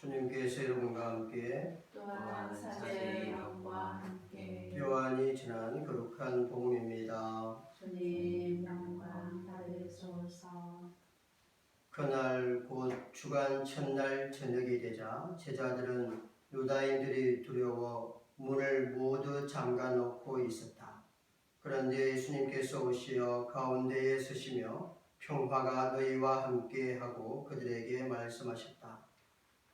주님께서 여러분과 함께 또한 사제의 영과 함께 요한이 지난 거룩한 복음입니다. 주님 영광 받으소서 그날 곧 주간 첫날 저녁이 되자 제자들은 유다인들이 두려워 문을 모두 잠가 놓고 있었다. 그런데 예수님께서 오시어 가운데에 서시며 평화가 너희와 함께 하고 그들에게 말씀하셨다.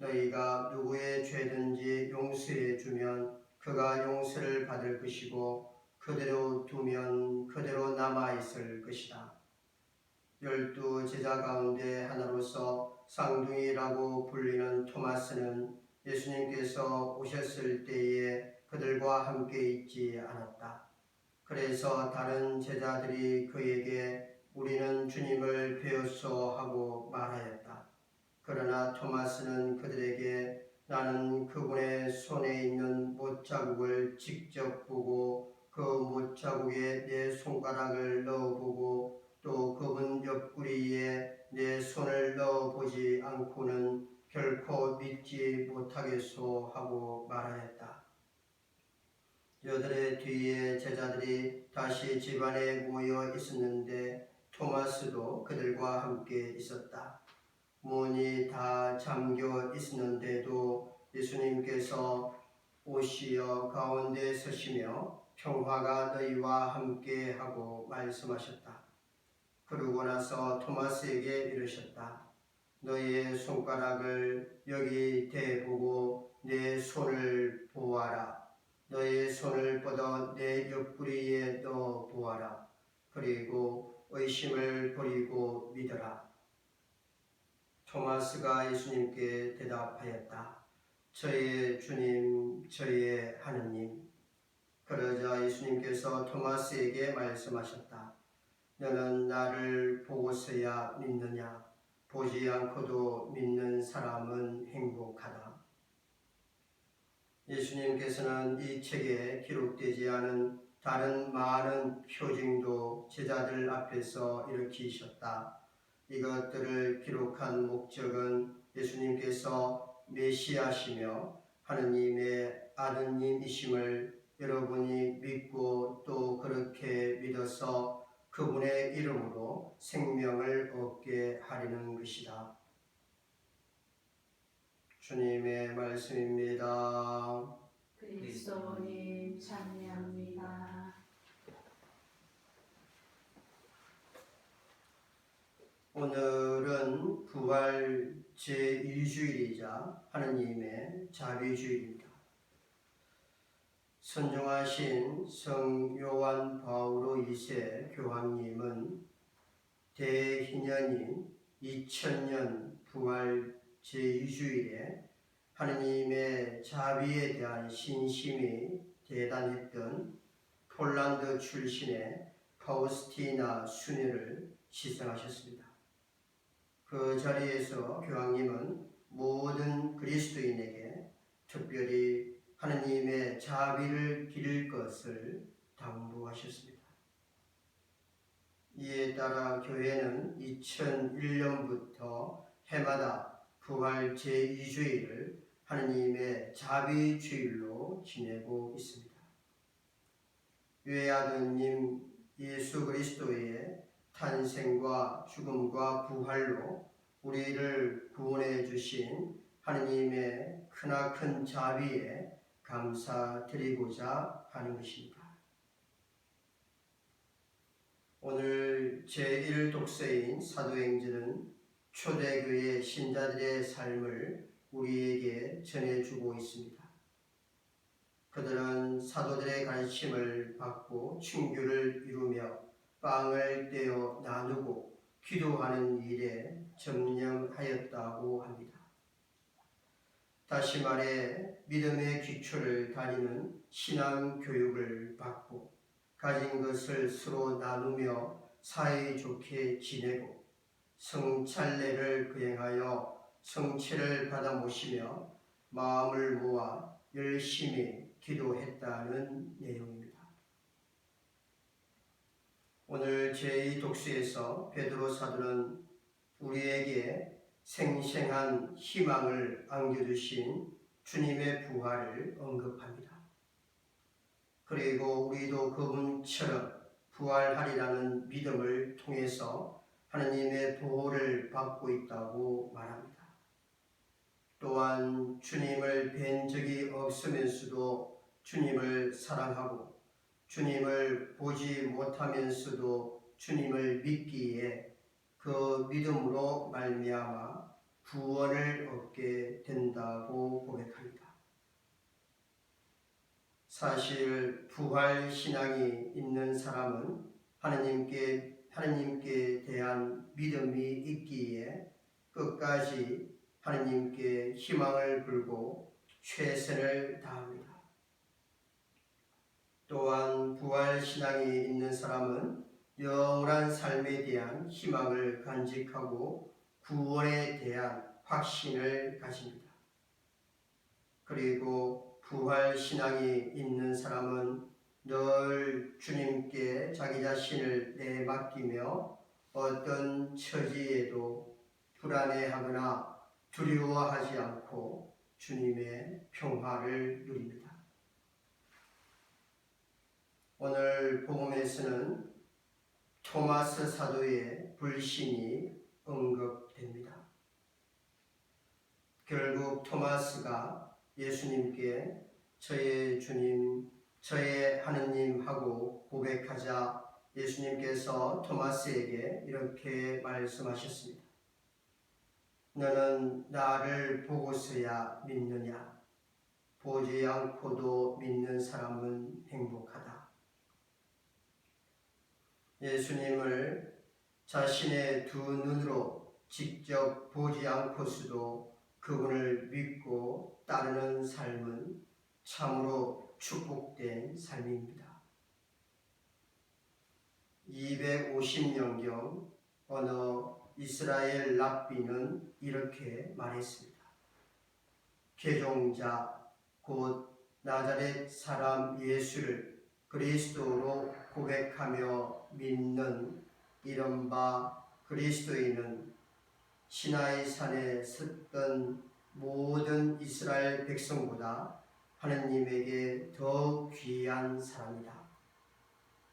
너희가 누구의 죄든지 용서해 주면 그가 용서를 받을 것이고 그대로 두면 그대로 남아 있을 것이다. 열두 제자 가운데 하나로서 쌍둥이라고 불리는 토마스는 예수님께서 오셨을 때에 그들과 함께 있지 않았다. 그래서 다른 제자들이 그에게 우리는 주님을 배웠소 하고 말하였다. 그러나 토마스는 그들에게 나는 그분의 손에 있는 못자국을 직접 보고 그 못자국에 내 손가락을 넣어보고 또 그분 옆구리에 내 손을 넣어보지 않고는 결코 믿지 못하겠소 하고 말하였다. 여들의 뒤에 제자들이 다시 집안에 모여 있었는데 토마스도 그들과 함께 있었다. 문이 다 잠겨 있었는데도 예수님께서 오시어 가운데 서시며 평화가 너희와 함께 하고 말씀하셨다. 그러고 나서 토마스에게 이르셨다. 너희의 손가락을 여기 대보고 내 손을 보아라. 너의 손을 뻗어 내 옆구리에 넣어 보아라. 그리고 의심을 버리고 믿어라. 토마스가 예수님께 대답하였다. 저의 주님, 저의 하느님. 그러자 예수님께서 토마스에게 말씀하셨다. 너는 나를 보고서야 믿느냐? 보지 않고도 믿는 사람은 행복하다. 예수님께서는 이 책에 기록되지 않은 다른 많은 표징도 제자들 앞에서 일으키셨다. 이것들을 기록한 목적은 예수님께서 메시아시며 하느님의 아드님이심을 여러분이 믿고 또 그렇게 믿어서 그분의 이름으로 생명을 얻게 하려는 것이다. 주님의 말씀입니다. 그리스도님 찬미합니다 오늘은 부활 제2주일이자 하느님의 자비주일입니다. 선종하신 성 요한 바오로 2세 교황님은 대희년인 2000년 부활 제2주일에 하느님의 자비에 대한 신심이 대단했던 폴란드 출신의 파우스티나 순회를 시생하셨습니다. 그 자리에서 교황님은 모든 그리스도인에게 특별히 하느님의 자비를 기를 것을 당부하셨습니다. 이에 따라 교회는 2001년부터 해마다 부활 제2주일을 하느님의 자비주일로 지내고 있습니다. 외아드님 예수 그리스도의 탄생과 죽음과 부활로 우리를 구원해 주신 하느님의 크나큰 자비에 감사드리고자 하는 것입니다. 오늘 제1독서인 사도행전은 초대교회 신자들의 삶을 우리에게 전해주고 있습니다. 그들은 사도들의 가르침을 받고 친교를 이루며 빵을 떼어 나누고 기도하는 일에 점령하였다고 합니다. 다시 말해 믿음의 기초를 다리는 신앙 교육을 받고 가진 것을 서로 나누며 사이좋게 지내고 성찰례를 거행하여 성체를 받아 모시며 마음을 모아 열심히 기도했다는 내용입니다. 오늘 제2 독수에서 베드로 사도는 우리에게 생생한 희망을 안겨주신 주님의 부활을 언급합니다. 그리고 우리도 그분처럼 부활하리라는 믿음을 통해서 하느님의 보호를 받고 있다고 말합니다. 또한 주님을 뵌 적이 없으면서도 주님을 사랑하고 주님을 보지 못하면서도 주님을 믿기에 그 믿음으로 말미암아 구원을 얻게 된다고 고백합니다. 사실 부활 신앙이 있는 사람은 하나님께 하나님께 대한 믿음이 있기에 끝까지 하나님께 희망을 걸고 최선을 다합니다. 또한 부활 신앙이 있는 사람은 영원한 삶에 대한 희망을 간직하고 구원에 대한 확신을 가집니다. 그리고 부활 신앙이 있는 사람은 늘 주님께 자기 자신을 내맡기며 어떤 처지에도 불안해하거나 두려워하지 않고 주님의 평화를 누립니다. 오늘 복음에서는 토마스 사도의 불신이 언급됩니다. 결국 토마스가 예수님께 저의 주님, 저의 하느님 하고 고백하자 예수님께서 토마스에게 이렇게 말씀하셨습니다. 너는 나를 보고서야 믿느냐? 보지 않고도 믿는 사람은 행복하다. 예수님을 자신의 두 눈으로 직접 보지 않고서도 그분을 믿고 따르는 삶은 참으로 축복된 삶입니다. 250년경 어느 이스라엘 랍비는 이렇게 말했습니다. 개종자 곧 나자렛 사람 예수를 그리스도로 고백하며 믿는 이른바 그리스도인은 시나이 산에 섰던 모든 이스라엘 백성보다 하느님에게 더 귀한 사람이다.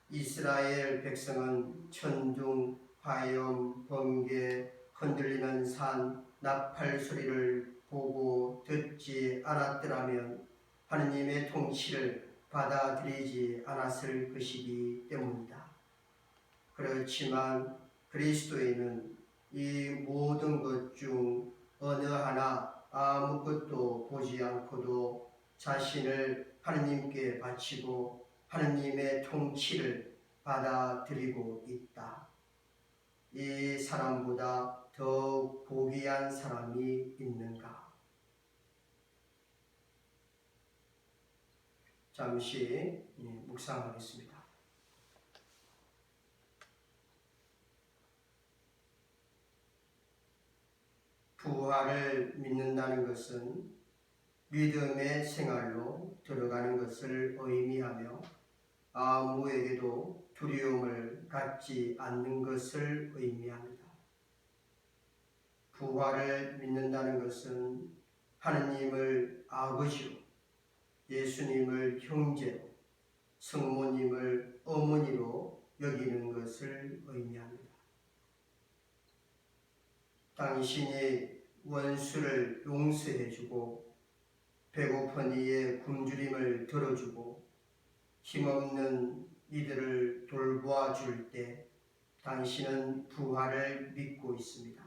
이스라엘 백성은 천둥, 화염, 번개, 흔들리는 산, 나팔 소리를 보고 듣지 않았더라면 하느님의 통치를 받아들이지 않았을 것이기 때문이다. 그렇지만 그리스도인은 이 모든 것 중 어느 하나 아무것도 보지 않고도 자신을 하느님께 바치고 하느님의 통치를 받아들이고 있다. 이 사람보다 더 고귀한 사람이 있는가? 잠시 예, 묵상하겠습니다. 부활을 믿는다는 것은 믿음의 생활로 들어가는 것을 의미하며 아무에게도 두려움을 갖지 않는 것을 의미합니다. 부활을 믿는다는 것은 하느님을 아버지로, 예수님을 형제로, 성모님을 어머니로 여기는 것을 의미합니다. 당신이 원수를 용서해주고 배고픈 이의 굶주림을 들어주고 힘없는 이들을 돌보아 줄 때 당신은 부활을 믿고 있습니다.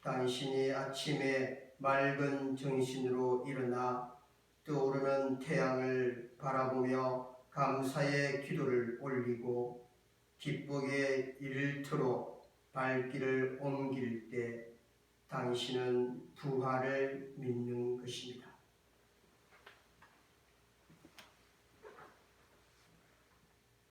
당신이 아침에 맑은 정신으로 일어나 떠오르는 태양을 바라보며 감사의 기도를 올리고 기쁘게 일터로 발길을 옮길 때 당신은 부활을 믿는 것입니다.